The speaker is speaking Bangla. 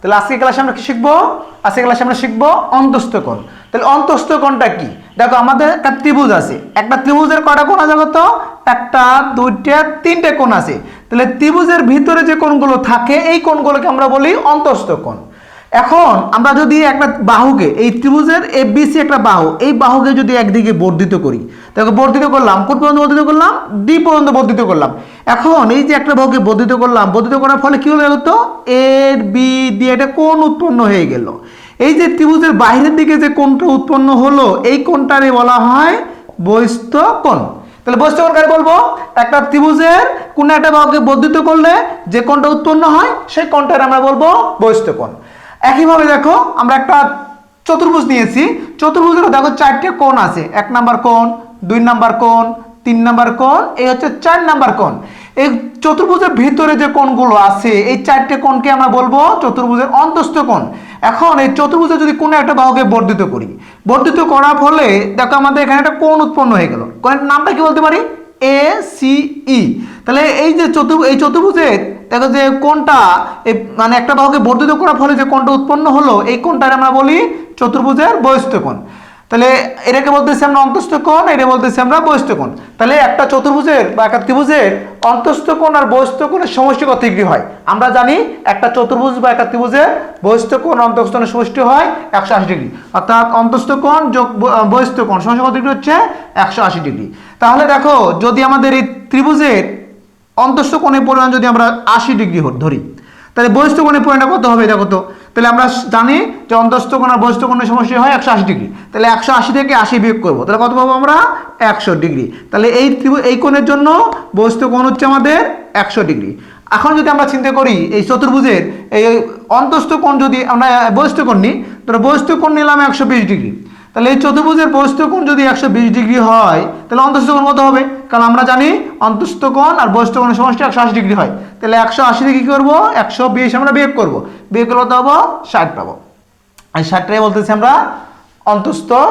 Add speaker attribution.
Speaker 1: তাহলে আজকে ক্লাসে আমরা কি শিখব? আজকে ক্লাসে আমরা শিখব অন্তস্থকোণ। তাহলে অন্তস্থকোণটা কি? দেখো, আমাদের একটা ত্রিভুজ আছে। একটা ত্রিভুজের কটা কোণ আছে তো একটা, দুইটা, তিনটে কোণ আছে। তাহলে ত্রিভুজের ভিতরে যে কোণগুলো থাকে, এই কোণগুলোকে আমরা বলি অন্তস্থ কোণ এখন আমরা যদি একটা বাহুকে, এই ত্রিভুজের এ বিসি একটা বাহু, এই বাহুকে যদি একদিকে বর্ধিত করি তাকে বর্ধিত করলাম, কোন পর্যন্ত বর্ধিত করলাম? ডি পর্যন্ত বর্ধিত করলাম। এখন এই যে একটা বাহুকে বর্ধিত করলাম, বর্ধিত করার ফলে কি হলো তো? এর বি দিয়ে এটা কোন উৎপন্ন হয়ে গেল। এই যে ত্রিভুজের বাইরের দিকে যে কোণটা উৎপন্ন হলো, এই কোণটারে বলা হয় বহিস্থ কোণ। তাহলে বহিস্থ কোণ কাকে বলব? একটা ত্রিভুজের কোন একটা বাহুকে বর্ধিত করলে যে কোণটা উৎপন্ন হয়, সেই কোণটার আমরা বলব বহিস্থ কোণ। একইভাবে দেখো, আমরা একটা চতুর্ভুজ নিয়েছি। চতুর্ভুজের দেখো চারটে কোণ আছে। এক নাম্বার কোণ, দুই নাম্বার কোণ, তিন নাম্বার কোণ, এই হচ্ছে চার নাম্বার কোণ। এই চতুর্ভুজের ভিতরে যে কোণগুলো আছে, এই চারটে কোণকে আমরা বলব চতুর্ভুজের অন্তস্থ কোণ। এখন এই চতুর্ভুজে যদি কোনো একটা বাহুকে বর্ধিত করি, বর্ধিত করার ফলে দেখো আমাদের এখানে একটা কোণ উৎপন্ন হয়ে গেল। কোণের নামটা কি বলতে পারি? এ সি ই তাহলে এই যে চতুর্ভুজ এই চতুর্ভুজের দেখো যে কোনটা এই মানে একটা বাহুকে বর্ধিত করার ফলে যে কোনটা উৎপন্ন হলো এই কোণটার আমরা বলি চতুর্ভুজের বহিস্থ কোণ। তাহলে এটাকে বলতেছি আমরা অন্তস্থ কোণ এটা বলতেছি আমরা বহিস্থ কোণ। তাহলে একটা চতুর্ভুজের বা একটা ত্রিভুজের অন্তস্থ কোণ আর বহিস্থ কোণের সমষ্টি কত ডিগ্রি হয়? আমরা জানি একটা চতুর্ভুজ বা একটা ত্রিভুজের বহিস্থ কোণ অন্তস্থ সমষ্টি হয় একশো আশি ডিগ্রি। অর্থাৎ অন্তস্থ কোণ যোগ ব- আহ, বহিস্থ কোণ সমষ্টি কত ডিগ্রি হচ্ছে? একশো আশি ডিগ্রি। তাহলে দেখো যদি আমাদের এই ত্রিভুজের অন্তস্থ কোণের পরিমাণ যদি আমরা আশি ডিগ্রি ধরি। তাহলে বহিস্থ কোণের পরিমাণটা কত হবে এটা তো? তাহলে আমরা জানি যে অন্তস্থ কোণ আর বহিস্থ কোণের সমস্যা হয় একশো আশি ডিগ্রি। তাহলে একশো আশি থেকে আশি বিয়োগ করব। তাহলে কত পাবো আমরা? একশো ডিগ্রি। তাহলে এই এই কোণের জন্য বহিস্থ কোণ হচ্ছে আমাদের একশো ডিগ্রি। এখন যদি আমরা চিন্তা করি, এই চতুর্ভুজের এই অন্তস্থ কোণ যদি আমরা বহিস্থ কোণ নিই, তাহলে বহিস্থ কোণ নিলাম একশো বিশ ডিগ্রি। তাহলে এই চতুর্ভুজের বৈষ্ঠকোণ যদি একশো বিশ ডিগ্রি হয়, তাহলে অন্তঃস্থকোণ কত হবে? কারণ আমরা জানি অন্তঃস্থকোণ আর বহিস্থ সমষ্টি একশো আশি ডিগ্রি হয়। তাহলে একশো আশি থেকে কী করব? একশো বিশ আমরা বিয়োগ করব। বিয়োগ করলে পাবো? ষাট পাবো। আর ষাটটাই বলতেছি আমরা অন্তস্থ